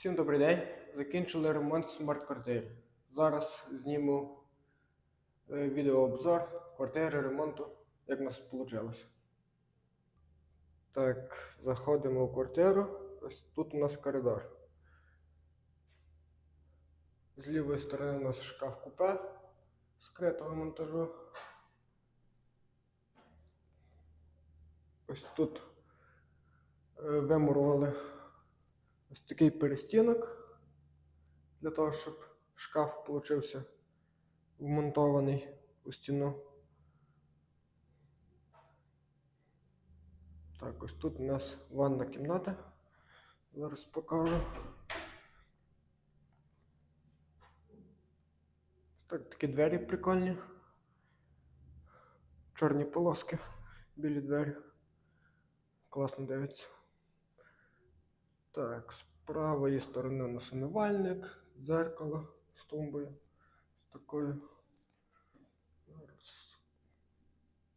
Всім добрий день. Закінчили ремонт смарт-квартири. Зараз зніму е, відеообзор квартири ремонту, як у нас вийшло. Так, заходимо в квартиру. Ось тут у нас коридор. З лівої сторони у нас шкаф купе скритого монтажу. Ось тут е, вимурували ось такий перестінок для того, щоб шкаф получився вмонтований у стіну. Так, ось тут у нас ванна кімната. Зараз покажу. Так, такі двері прикольні. Чорні полоски, білі двері. Класно дивиться. Так, з правої сторони у нас умивальник, дзеркало з тумбою. З такою.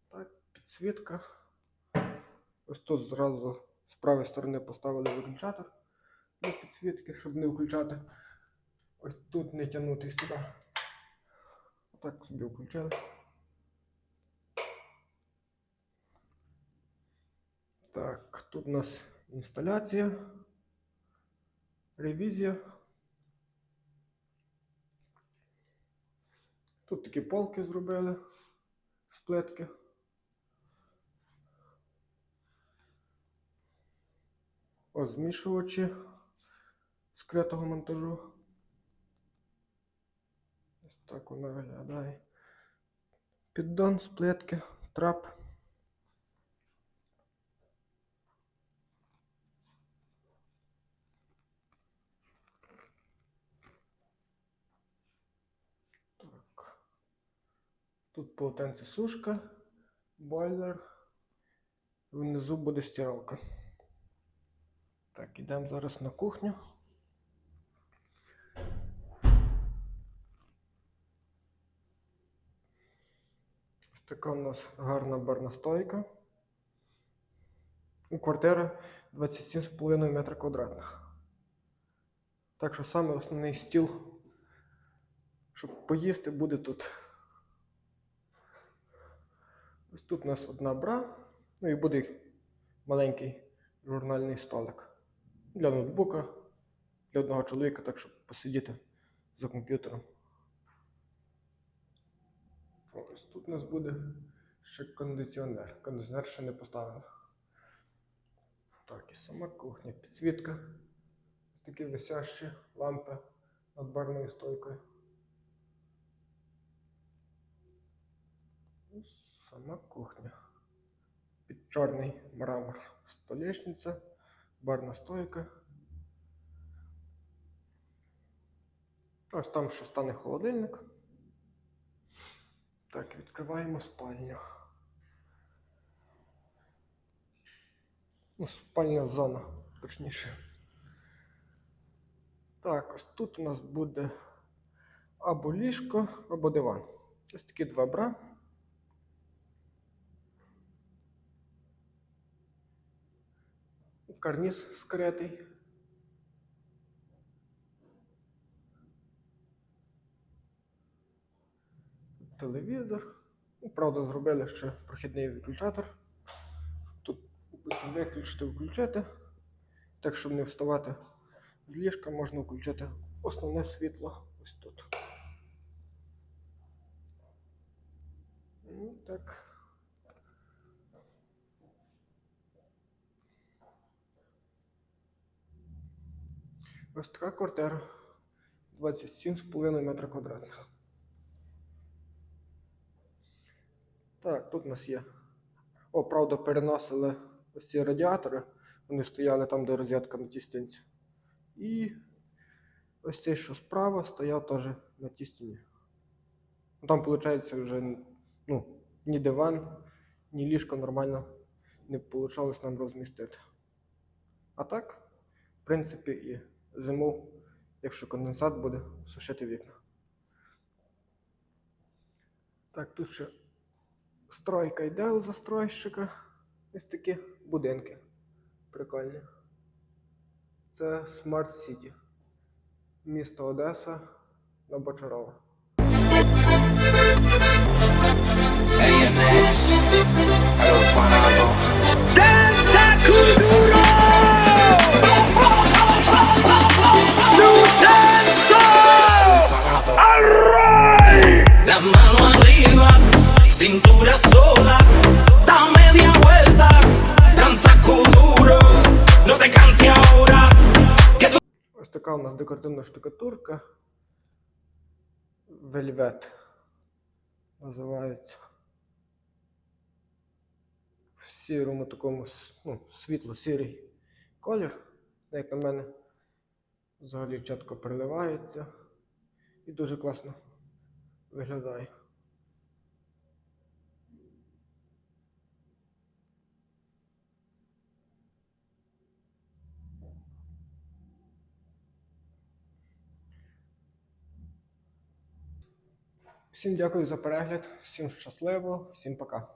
Так, підсвітка. Ось тут зразу з правої сторони поставили виключатор для підсвітки, щоб не включати. Ось тут не тягнути сюди. Отак собі включили. Так, тут у нас інсталяція, ревізія. Тут такі полки зробили з плитки. Ось змішувачі скритого монтажу. Ось так воно виглядає. Піддон з плитки, трап. Тут полотенце сушка, бойлер. Внизу буде стиралка. Так, ідемо зараз на кухню. Ось така у нас гарна барна стойка. У квартира 27,5 метра квадратних. Так що саме основний стіл, щоб поїсти, буде тут. Ось тут у нас одна бра, ну і буде маленький журнальний столик для ноутбука, для одного чоловіка, так щоб посидіти за комп'ютером. Ось тут у нас буде ще кондиціонер. Кондиціонер ще не поставили. Так, і сама кухня, підсвітка. Ось такі висящі лампи над барною стойкою. Ось сама кухня. Під чорний мрамор. Столешниця, барна стойка. Ось там ще стане холодильник. Так, відкриваємо спальню. Ну, спальня зона, точніше. Так, ось тут у нас буде або ліжко, або диван. Ось такі два бра. Карніз скритий. Телевізор. Ну, правда, зробили ще прохідний виключатор. Тут виключити, включити. Так, щоб не вставати з ліжка, можна включити основне світло ось тут. Ну, так. Ось така квартира. 27,5 метра квадратних. Так, тут у нас є. О, правда, переносили ось ці радіатори. Вони стояли там, де розетка на тій стінці. І ось цей, що справа, стояв теж на тій стіні. Ну, Там, виходить, вже ну, ні диван, ні ліжко нормально не вийшло нам розмістити. А так, в принципі, і зиму, якщо конденсат буде, сушити вікна. Так, тут ще стройка йде у застройщика. Ось такі будинки. Прикольні. Це Smart City. Місто Одеса на Бочарова. ANX, Alfanado. La у нас декоративна штукатурка. Вельвет називається. В сірому такому ну, світло-сірий колір, як на мене, взагалі чітко переливається і дуже класно виглядає. Всім дякую за перегляд, всім щасливо, всім пока.